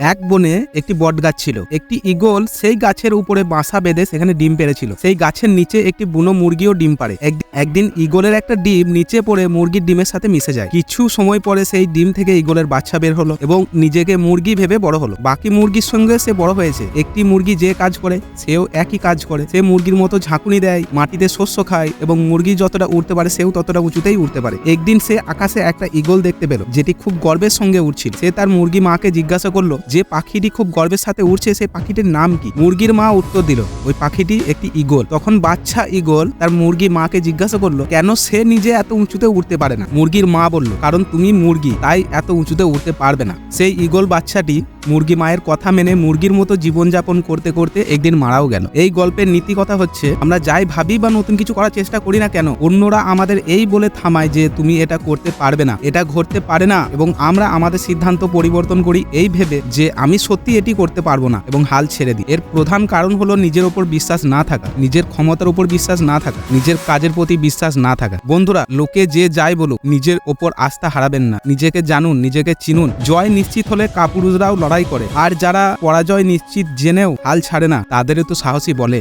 এক বনে একটি বট গাছ ছিল। একটি ঈগল সেই গাছের উপরে বাসা বেঁধে সেখানে ডিম পেড়েছিল। সেই গাছের নিচে একটি বুনো মুরগিও ডিম পারে এক- একদিন ঈগলের একটা ডিম নিচে পড়ে মুরগির ডিমের সাথে মিশে যায়। কিছু সময় পরে সেই ডিম থেকে ঈগলের বাচ্চা বের হলো এবং নিজেকে মুরগি ভেবে বড় হলো। বাকি মুরগির সঙ্গে সে বড় হয়েছে। একটি মুরগি যে কাজ করে, সেও একই কাজ করে। সে মুরগির মতো ঝাঁকুনি দেয়, মাটিতে শস্য খায় এবং মুরগি যতটা উঠতে পারে সেও ততটা উঁচুতেই উঠতে পারে। একদিন সে আকাশে একটা ঈগল দেখতে পেল, যেটি খুব গর্বের সঙ্গে উঠছিল সে তার মুরগি মাকে জিজ্ঞাসা করল যে পাখিটি খুব গর্বের সাথে উঠছে সেই পাখিটির নাম কি? মুরগির মা উত্তর দিল, ওই পাখিটি একটি ঈগল। তখন বাচ্চা ঈগল তার মুরগি মাকে জিজ্ঞাসা করল, কেন সে নিজে এত উঁচুতে উঠতে পারে না? মুরগির মা বলল, কারণ তুমি মুরগি, তাই এত উঁচুতে উঠতে পারবে না। সেই ঈগল বাচ্চাটি মুরগি মায়ের কথা মেনে মুরগির মতো জীবনযাপন করতে করতে একদিন মারাও গেল। এই গল্পের নীতি কথা হচ্ছে, আমরা যাই ভাবি বা নতুন কিছু করার চেষ্টা করি না কেন, অন্যরা আমাদের এই বলে থামায় যে তুমি এটা করতে পারবে না, এটা ঘটতে পারে না, এবং আমরা আমাদের সিদ্ধান্ত পরিবর্তন করি। এই ভেবে যে আমি সত্যি এটি করতে পারব না এবং হাল ছেড়ে দিই। এর প্রধান কারণ হলো নিজের ওপর বিশ্বাস না থাকা, নিজের ক্ষমতার উপর বিশ্বাস না থাকা, নিজের কাজের প্রতি বিশ্বাস না থাকা। বন্ধুরা, লোকে যে যাই বলুক, নিজের ওপর আস্থা হারাবেন না। নিজেকে জানুন, নিজেকে চিনুন। জয় নিশ্চিত হলে কাপুরুষরাও লড়াই করে। আর যারা পরাজয় নিশ্চিত জেনেও হাল ছাড়ে না, তাদেরও তো সাহসী বলে।